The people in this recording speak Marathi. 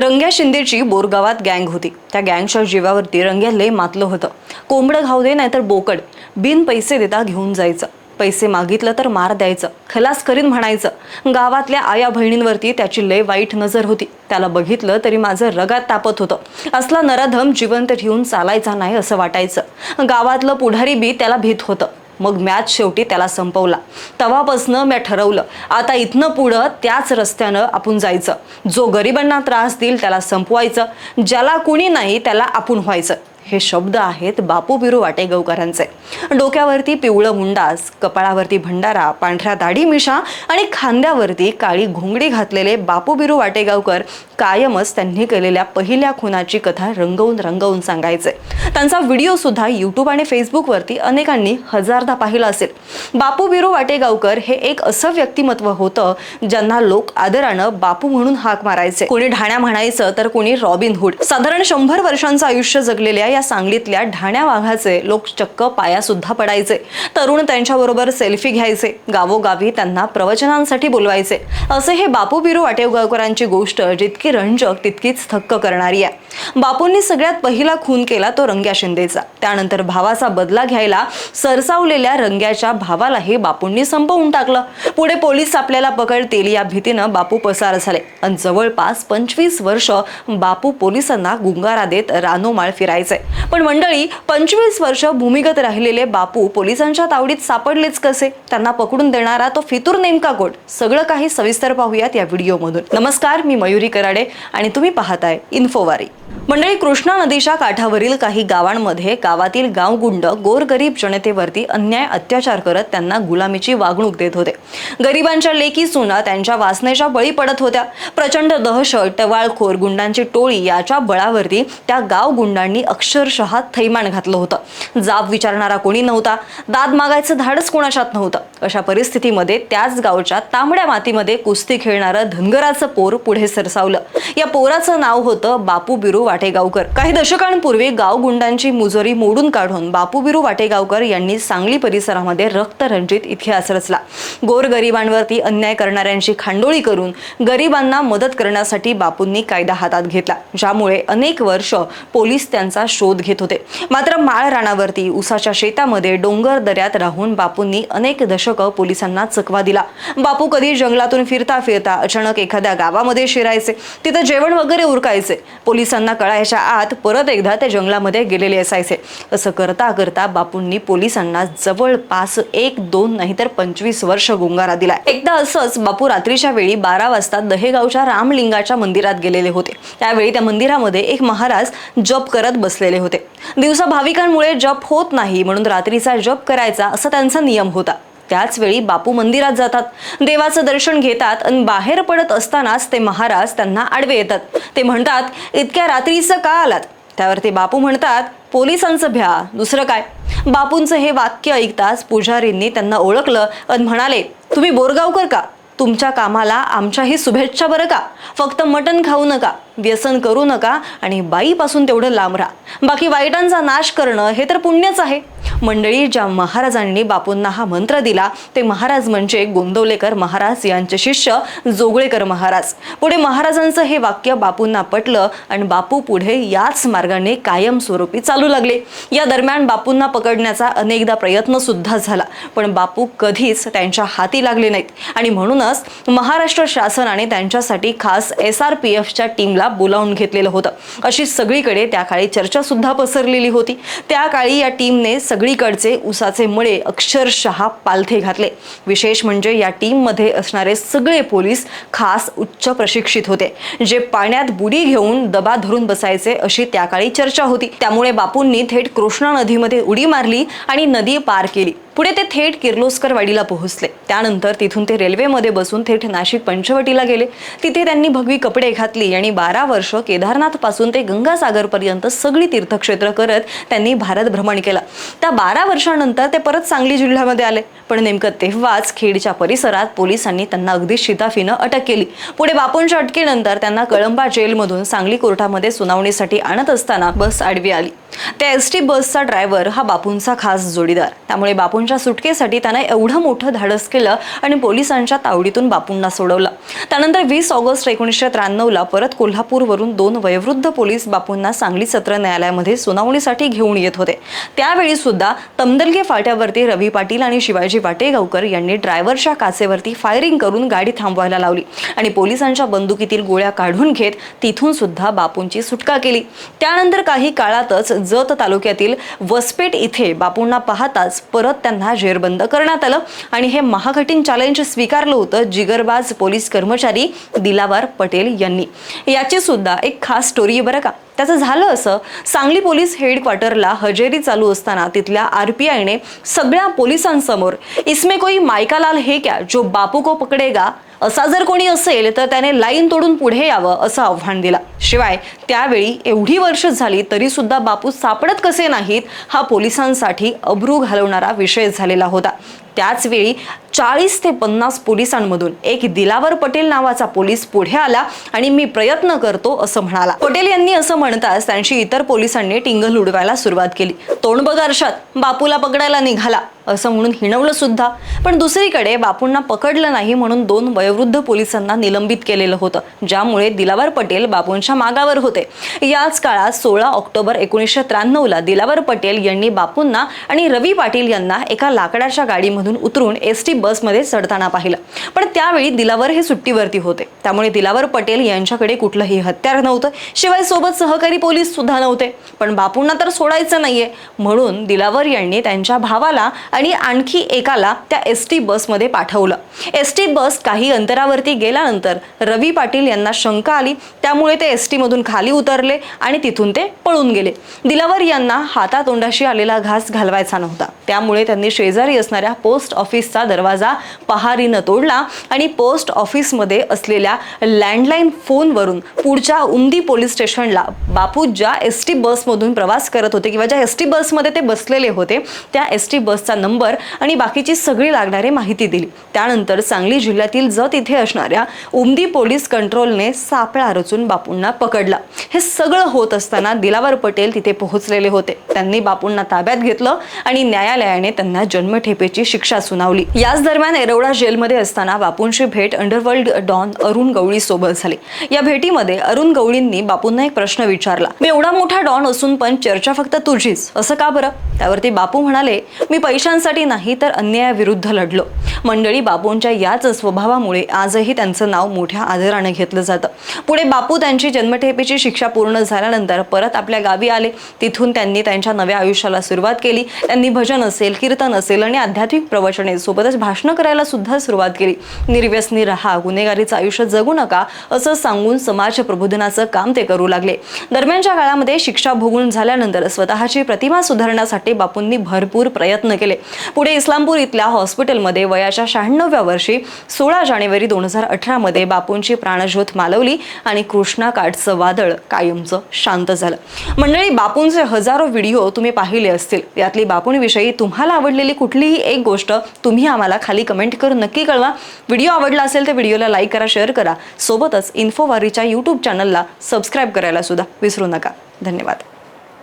रंग्या शिंदेची बोरगावात गँग होती. त्या गँगच्या जीवावरती रंग्या लय मातलं होतं. कोंबडं घाऊ दे नाहीतर बोकड. बिन पैसे देता घेऊन जायचं. पैसे मागितलं तर मार द्यायचं. खलास करीन म्हणायचं. गावातल्या आया बहिणींवरती त्याची लय वाईट नजर होती. त्याला बघितलं तरी माझं रगात तापत होतं. असला नराधम जिवंत ठेवून चालायचा नाही असं वाटायचं. गावातलं पुढारी बी त्याला भीत होतं. मग मॅच शेवटी त्याला संपवला. तेव्हापासनं मी ठरवलं आता इथनं पुढं त्याच रस्त्यानं आपण जायचं. जो गरिबांना त्रास देईल त्याला संपवायचं. ज्याला कुणी नाही त्याला आपण व्हायचं. हे शब्द आहेत बापू बिरू वाटेगावकरांचे. डोक्यावरती पिवळं मुंडास कपाळावरती भंडारा पांढऱ्या दाढी मिशा आणि खांद्यावरती काळी घोंगडी घातलेले बापू बिरू वाटेगावकर कायमच त्यांनी केलेल्या पहिल्या खुनाची कथा रंगवून रंगवून सांगायचे. त्यांचा व्हिडिओ सुद्धा युट्यूब आणि फेसबुकवरती अनेकांनी हजारदा पाहिला असेल. बापू बिरू वाटेगावकर हे एक असं व्यक्तिमत्व होतं ज्यांना लोक आदरानं बापू म्हणून हाक मारायचे. कोणी ढाण्या म्हणायचं तर कोणी रॉबिन हुड. साधारण शंभर वर्षांचं आयुष्य जगलेल्या या सांगलीतल्या ढाण्या वाघाचे लोक चक्क पाया सुद्धा पडायचे. तरुण त्यांच्याबरोबर सेल्फी घ्यायचे. गावोगावी त्यांना प्रवचनांसाठी बोलवायचे. असे हे बापू बिरू वाटेगावकरांची गोष्ट जितकी रंजक तितकीच थक्क करणारी आहे. बापूंनी सगळ्यात पहिला खून केला तो रंग्या शिंदेचा. त्यानंतर भावाचा बदला घ्यायला सरसावलेल्या रंग्याच्या भावालाही बापूंनी संपवून टाकलं. पुढे पोलीस आपल्याला पकडतील या भीतीनं बापू पसार झाले. आणि जवळपास पंचवीस वर्ष बापू पोलिसांना गुंगारा देत रानोमाळ फिरायचे. पण मंडळी पंचवीस वर्ष भूमिगत राहिलेले बापू पोलिसांच्या तावडीत सापडलेच कसे? त्यांना पकडून देणारा तो फितूर नेमका कोण? सगळं काही सविस्तर पाहूयात या व्हिडिओमधून. नमस्कार मी मयुरी कराडे आणि तुम्ही पाहताय इन्फोवारी. मंडळी कृष्णा नदीच्या काठावरील काही गावांमध्ये गावातील गावगुंड गोरगरीब जनतेवरती अन्याय अत्याचार करत त्यांना गुलामीची वागणूक देत होते. गरिबांच्या लेकी सुना त्यांच्या वासनेच्या बळी पडत होत्या. प्रचंड दहशत टवाळखोर गुंडांची टोळी याच्या बळावरती त्या गाव गुंडांनी अक्षरशः थैमान घातलं होतं. जाब विचारणारा कोणी नव्हता. दाद मागायचं धाडच कोणाच्यात नव्हतं. अशा परिस्थितीमध्ये त्याच गावच्या तांबड्या मातीमध्ये कुस्ती खेळणारं धनगराचं पोर पुढे सरसावलं. या पोराचं नाव होतं बापू बिरू वाटेगावकर. काही दशकांपूर्वी गाव गुंडांची मुजोरी मोडून काढून बापू बिरू वाटेगावकर यांनी सांगली परिसरामध्ये रक्तरंजित इतिहास रचला. गोरगरिबांवरती अन्याय करणाऱ्यांची खांडोळी करून गरिबांना मदत करण्यासाठी बापूंनी कायदा हातात घेतला ज्यामुळे अनेक वर्ष पोलीस त्यांचा शोध घेत होते. मात्र माळ राणावरती उसाच्या शेतामध्ये डोंगर दऱ्यात राहून बापूंनी अनेक दशकं पोलिसांना चकवा दिला. बापू कधी जंगलातून फिरता फिरता अचानक एखाद्या गावामध्ये शिरायचे तिथं जेवण वगैरे उरकायचे. पोलिसांना कळायच्या आत परत एकदा ते जंगलामध्ये गेलेले असायचे. असं करता करता बापूंनी पोलिसांना जवळपास एक दोन नाही तर पंचवीस वर्ष गुंगारा दिला. एकदा असंच बापू रात्रीच्या वेळी बारा वाजता दहेगावच्या रामलिंगाच्या मंदिरात गेलेले होते. त्यावेळी त्या मंदिरामध्ये एक महाराज जप करत बसलेले होते. दिवसा भाविकांमुळे जप होत नाही म्हणून रात्रीचा जप करायचा असा त्यांचा नियम होता. त्याच वेळी बापू मंदिरात जातात. देवाचं दर्शन घेतात आणि बाहेर पडत असतानाच ते महाराज त्यांना आडवे येतात. ते म्हणतात इतक्या रात्रीचं का आलात? त्यावर ते बापू म्हणतात पोलिसांचं भ्या. दुसरं काय? बापूंचं हे वाक्य ऐकताच पुजारींनी त्यांना ओळखलं आणि म्हणाले तुम्ही बोरगावकर का? तुमच्या कामाला आमच्याही शुभेच्छा बरं का? फक्त मटण खाऊ नका. व्यसन करू नका आणि बाईपासून तेवढं लांब राहा. बाकी वाईटांचा नाश करणं हे तर पुण्यच आहे. मंडळी ज्या महाराजांनी बापूंना हा मंत्र दिला ते महाराज म्हणजे गोंदवलेकर महाराज यांचे शिष्य जोगळेकर महाराज. पुढे महाराजांचं हे वाक्य बापूंना पटलं आणि बापू पुढे याच मार्गाने कायमस्वरूपी चालू लागले. या दरम्यान बापूंना पकडण्याचा अनेकदा प्रयत्न सुद्धा झाला पण बापू कधीच त्यांच्या हाती लागले नाहीत. आणि म्हणूनच महाराष्ट्र शासनाने त्यांच्यासाठी खास एस आर पी एफच्या टीमला बोलावून घेतलेलं होतं. अशी सगळीकडे त्या काळी चर्चा सुद्धा पसरलेली होती. त्या काळी या टीमने सगळीकडचे उसाचे मळे अक्षरशः पालथे घातले. विशेष म्हणजे या टीममध्ये असणारे सगळे पोलीस खास उच्च प्रशिक्षित होते. जे पाण्यात बुडी घेऊन दबा धरून बसायचे अशी त्या काळी चर्चा होती. त्यामुळे बापूंनी थेट कृष्णा नदीमध्ये उडी मारली आणि नदी पार केली. पुढे ते थेट किर्लोस्कर वाडीला पोहोचले. त्यानंतर तिथून ते रेल्वेमध्ये बसून थेट नाशिक पंचवटीला गेले. तिथे त्यांनी भगवी कपडे घातली आणि बारा वर्ष केदारनाथपासून ते गंगासागरपर्यंत सगळी तीर्थक्षेत्र करत त्यांनी भारत भ्रमण केला. त्या बारा वर्षानंतर ते परत सांगली जिल्ह्यामध्ये आले. पण नेमकं तेव्हाच खेडच्या परिसरात पोलिसांनी त्यांना अगदी शिताफीनं अटक केली. पुढे बापूंच्या अटकेनंतर त्यांना कळंबा जेलमधून सांगली कोर्टामध्ये सुनावणीसाठी आणत असताना बस आडवी आली. त्या एस टी बसचा ड्रायव्हर हा बापूंचा खास जोडीदार. त्यामुळे बापू बापूंच्या सुटकेसाठी त्यानं एवढं मोठं धाडस केलं आणि पोलिसांच्या तावडीतून बापूंना सोडवलं. त्यानंतर वीस ऑगस्ट एकोणीसशे त्र्याण्णवला परत कोल्हापूरवरून दोन वयोवृद्ध पोलीस बापूंना सांगली सत्र न्यायालयामध्ये सुनावणीसाठी घेऊन येत होते. त्यावेळी सुद्धा तमदलगे फाट्यावरती रवी पाटील आणि शिवाजी वाटेगावकर यांनी ड्रायव्हरच्या काचेवरती फायरिंग करून गाडी थांबवायला लावली आणि पोलिसांच्या बंदुकीतील गोळ्या काढून घेत तिथून सुद्धा बापूंची सुटका केली. त्यानंतर काही काळातच जत तालुक्यातील वसपेट इथे बापूंना पाहताच परत त्यांना जेरबंद करण्यात आलं. आणि हे महाकठीण चॅलेंज स्वीकारलं होतं जिगरबाज पोलीस कर्मचारी दिलावर पटेल यांनी. याची सुद्धा एक खास स्टोरी आहे बरं का. त्याचं झालं असं सांगली पोलीस हेडक्वार्टरला हजेरी चालू असताना तिथल्या आर पी आयने सगळ्या पोलिसांसमोर इसमे कोई मायकालाल हे क्या जो बापू को पकडेगा असा जर कोणी असेल तर त्याने लाईन तोडून पुढे यावं असं आव्हान दिलं. शिवाय त्यावेळी एवढी वर्ष झाली तरी सुद्धा बापू सापडत कसे नाहीत हा पोलिसांसाठी अब्रू घालवणारा विषय झालेला होता. त्याच वेळी चाळीस ते पन्नास पोलिसांमधून एक दिलावर पटेल नावाचा पोलीस पुढे आला आणि मी प्रयत्न करतो असं म्हणाला. पटेल यांनी असं म्हणताच त्यांची इतर पोलिसांनी टिंगल उडवायला सुरुवात केली. तोंड बगारशात बापूला पकडायला निघाला. असं म्हणून हिणवलं सुद्धा. पण दुसरीकडे बापूंना पकडलं नाही म्हणून दोन वयोवृद्ध पोलिसांना निलंबित केलेलं होतं ज्यामुळे दिलावर पटेल बापूंच्या मागावर होते. याच काळात सोळा ऑक्टोबर एकोणीसशे त्र्याण्णवला दिलावर पटेल यांनी बापूंना आणि रवी पाटील यांना एका लाकडाच्या गाडीमधून उतरून एस टी बसमध्ये चढताना पाहिलं. पण त्यावेळी दिलावर हे सुट्टीवरती होते. त्यामुळे दिलावर पटेल यांच्याकडे कुठलंही हत्यार नव्हतं. शिवाय सोबत सहकारी पोलीस सुद्धा नव्हते. पण बापूंना तर सोडायचं नाहीये. म्हणून दिलावर यांनी त्यांच्या भावाला आणि आणखी एकाला त्या एस टी बसमध्ये पाठवलं. एस टी बस काही अंतरावरती गेल्यानंतर रवी पाटील यांना शंका आली. त्यामुळे ते एस मधून खाली उतरले आणि तिथून ते पळून गेले. दिलावर यांना हातातोंडाशी आलेला घास घालवायचा नव्हता. त्यामुळे त्यांनी शेजारी असणाऱ्या पोस्ट ऑफिसचा दरवाजा पहारीनं तोडला आणि पोस्ट ऑफिसमध्ये असलेल्या लँडलाईन फोनवरून पुढच्या उमदी पोलीस स्टेशनला बापू ज्या एस टी बसमधून प्रवास करत होते किंवा ज्या एस टी बसमध्ये ते बसलेले होते त्या एस टी बसचा नंबर आणि बाकीची सगळी लागणारी माहिती दिली. त्यानंतर सांगली जिल्ह्यातील जत इथे असणाऱ्या उमदी पोलीस कंट्रोलने सापळा रचून बापूंना पकडला. हे सगळं होत असताना दिलावर पटेल तिथे पोहोचलेले होते. त्यांनी बापूंना ताब्यात घेतलं आणि न्यायालयाने त्यांना जन्मठेपेची शिक्षा सुनावली. याच दरम्यान एरवडा जेलमध्ये असताना बापूंची भेट अंडरवर्ल्ड डॉन अरुण गवळी सोबत झाली. या भेटीमध्ये अरुण गवळींनी बापूंना एक प्रश्न विचारला. मी एवढा मोठा डॉन असून पण चर्चा फक्त तुझीच. असं का बरं? त्यावरती बापू म्हणाले मी पैशांसाठी नाही तर अन्यायाविरुद्ध लढलो. मंडळी बापूंच्या याच स्वभावामुळे आजही त्यांचं नाव मोठ्या आदराने घेतलं जातं. पुढे बापू त्यांची जन्मठेपेची शिक्षा शिक्षा पूर्ण झाल्यानंतर परत आपल्या गावी आले. तिथून त्यांनी त्यांच्या नव्या आयुष्याला सुरुवात केली. त्यांनी भजन असेल कीर्तन असेल आणि आध्यात्मिक प्रवचने सोबतच भाषणं करायला सुद्धा सुरुवात केली. निर्व्यसनी राहा गुन्हेगारीचं आयुष्य जगू नका असं सांगून समाज प्रबोधनाचं काम ते करू लागले. दरम्यानच्या काळामध्ये शिक्षा भोगून झाल्यानंतर स्वतःची प्रतिमा सुधारण्यासाठी बापूंनी भरपूर प्रयत्न केले. पुढे इस्लामपूर इथल्या हॉस्पिटलमध्ये वयाच्या शहाण्णव्या वर्षी सोळा जानेवारी दोन हजार अठरामध्ये बापूंची प्राणज्योत मालवली आणि कृष्णा काठचं वादळ कायमचं शांत झालं. मंडळी बापूंचे हजारो व्हिडिओ तुम्ही पाहिले असतील. यातली बापूंविषयी तुम्हाला आवडलेली कुठलीही एक गोष्ट तुम्ही आम्हाला खाली कमेंट करून नक्की कळवा. व्हिडिओ आवडला असेल तर व्हिडिओला लाईक करा शेअर करा. सोबतच इन्फोवारीच्या यूट्यूब चॅनलला सबस्क्राईब करायला सुद्धा विसरू नका. धन्यवाद.